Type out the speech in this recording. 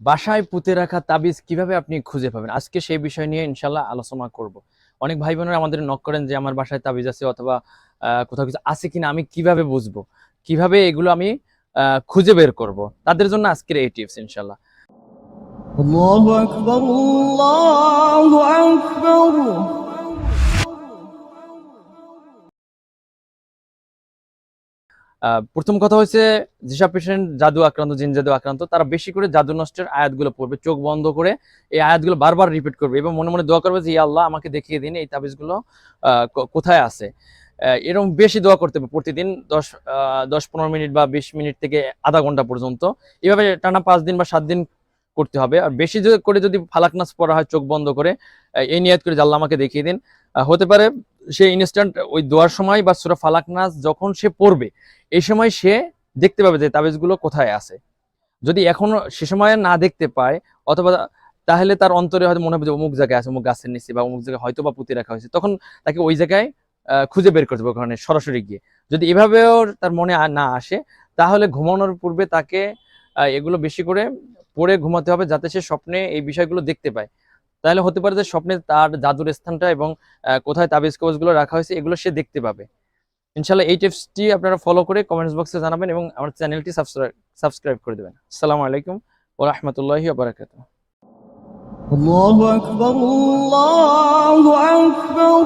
বাসায় পুঁতে রাখা তাবিজ কীভাবে আপনি খুঁজে পাবেন আজকে সেই বিষয় নিয়ে ইনশাল্লাহ আলোচনা করব। অনেক ভাই বোনেরা আমাদের নক করেন যে, আমার বাসায় তাবিজ আছে অথবা কোথাও কিছু আছে কিনা, আমি কীভাবে বুঝব কীভাবে এগুলো আমি খুঁজে বের করব। তাদের জন্য আজকের এই টিপস ইনশাল্লাহ প্রথম কথা হচ্ছে যেসব পেশেন্ট জাদু আক্রান্ত, জিন জাদু আক্রান্ত, তারা বেশি করে জাদু নষ্টের আয়াতগুলো পড়বে, চোখ বন্ধ করে এই আয়াতগুলো বারবার রিপিট করবে এবং মনে মনে দোয়া করবে যে আল্লাহ, আমাকে দেখিয়ে দিন এই তাবিজগুলো কোথায় আছে? এরকম বেশি দোয়া করতে হবে প্রতিদিন দশ দশ, পনেরো মিনিট বা বিশ মিনিট থেকে আধা ঘণ্টা পর্যন্ত। এভাবে টানা পাঁচ দিন বা সাত দিন করতে হবে। আর বেশি করে যদি ফালাকনাস পড়া হয়, চোখ বন্ধ করে এই নিয়াত করে জাল্লা আমাকে দেখিয়ে দিন। হতে পারে সে ইনস্ট্যান্ট ওই দোয়ার সময় বা সুরা ফালাকনাস যখন সে পড়বে এই সময় সে দেখতে পাবে যে তাবিজগুলো কোথায় আছে। যদি এখনও সে সময় না দেখতে পায়, অথবা তাহলে তার অন্তরে হয়তো মনে হবে যে অমুক জায়গায় আছে, অমুক গাছের নিচে, বা অমুক জায়গায় হয়তো বা পুঁতে রাখা হয়েছে, তখন তাকে ওই জায়গায় খুঁজে বের করতে হবে ওখানে সরাসরি গিয়ে। যদি এভাবেও তার মনে না আসে, তাহলে ঘুমানোর পূর্বে তাকে এগুলো বেশি করে পড়ে ঘুমাতে হবে যাতে সে স্বপ্নে এই বিষয়গুলো দেখতে পায়। তাহলে হতে পারে যে স্বপ্নে তার জাদুর স্থানটা এবং কোথায় তাবিজ কবজগুলো রাখা হয়েছে, এগুলো সে দেখতে পাবে। ইনশাল্লাহ এই টিপসটি আপনারা ফলো করে কমেন্টস বক্সে জানাবেন এবং আমার চ্যানেলটি সাবস্ক্রাইব করে দেবেন আসসালামু আলাইকুম ও রহমতুল্লাহি বারাকাতু الله أكبر الله أكبر